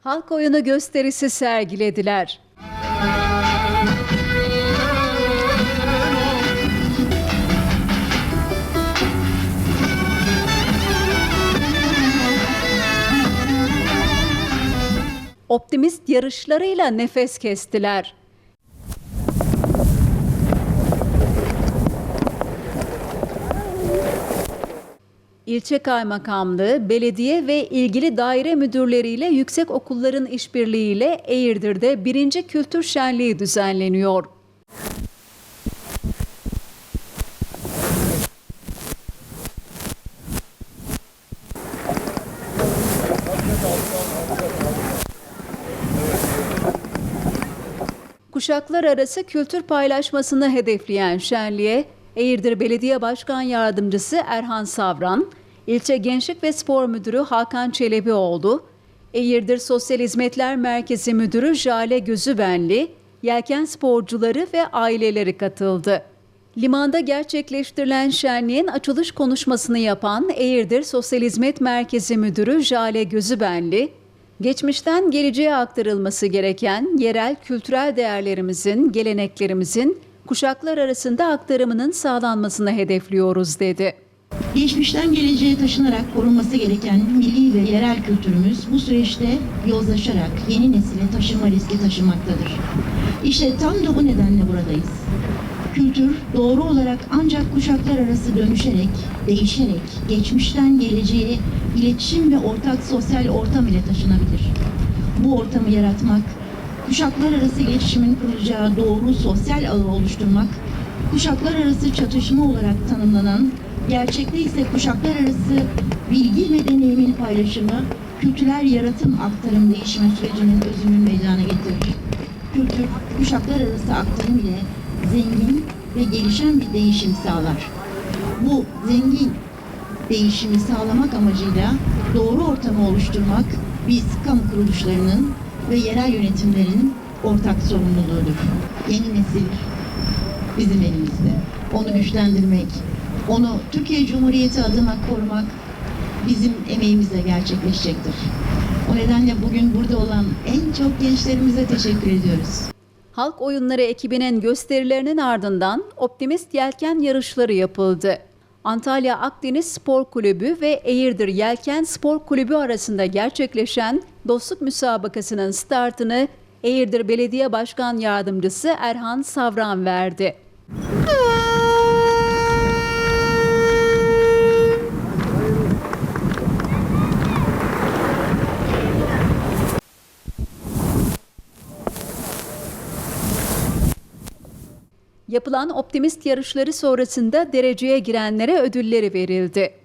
Halk oyunu gösterisi sergilediler. Optimist yarışlarıyla nefes kestiler. İlçe Kaymakamlığı, belediye ve ilgili daire müdürleriyle yüksek okulların işbirliğiyle Eğirdir'de birinci kültür şenliği düzenleniyor. Kuşaklar arası kültür paylaşmasını hedefleyen şenliğe Eğirdir Belediye Başkan Yardımcısı Erhan Savran, İlçe Gençlik ve Spor Müdürü Hakan Çelebioğlu, Eğirdir Sosyal Hizmetler Merkezi Müdürü Jale Gözübenli, yelken sporcuları ve aileleri katıldı. Limanda gerçekleştirilen şenliğin açılış konuşmasını yapan Eğirdir Sosyal Hizmet Merkezi Müdürü Jale Gözübenli, geçmişten geleceğe aktarılması gereken yerel kültürel değerlerimizin, geleneklerimizin kuşaklar arasında aktarımının sağlanmasını hedefliyoruz dedi. Geçmişten geleceğe taşınarak korunması gereken milli ve yerel kültürümüz bu süreçte yozlaşarak yeni nesile taşıma riski taşımaktadır. İşte tam da bu nedenle buradayız. Kültür doğru olarak ancak kuşaklar arası dönüşerek, değişerek, geçmişten geleceğe iletişim ve ortak sosyal ortam ile taşınabilir. Bu ortamı yaratmak, kuşaklar arası iletişimin kurulacağı doğru sosyal ağı oluşturmak, kuşaklar arası çatışma olarak tanımlanan, gerçekte ise kuşaklar arası bilgi ve deneyimin paylaşımı, kültürel yaratım aktarım değişme sürecinin özünün meydana getirir. Kültür, kuşaklar arası aktarım ile zengin ve gelişen bir değişim sağlar. Bu zengin değişimi sağlamak amacıyla doğru ortamı oluşturmak biz kamu kuruluşlarının ve yerel yönetimlerin ortak sorumluluğudur. Yeni nesil bizim elimizde. Onu güçlendirmek, onu Türkiye Cumhuriyeti adına korumak bizim emeğimizle gerçekleşecektir. O nedenle bugün burada olan en çok gençlerimize teşekkür ediyoruz. Halk Oyunları ekibinin gösterilerinin ardından Optimist Yelken yarışları yapıldı. Antalya Akdeniz Spor Kulübü ve Eğirdir Yelken Spor Kulübü arasında gerçekleşen dostluk müsabakasının startını Eğirdir Belediye Başkan Yardımcısı Erhan Savran verdi. Yapılan optimist yarışları sonrasında dereceye girenlere ödülleri verildi.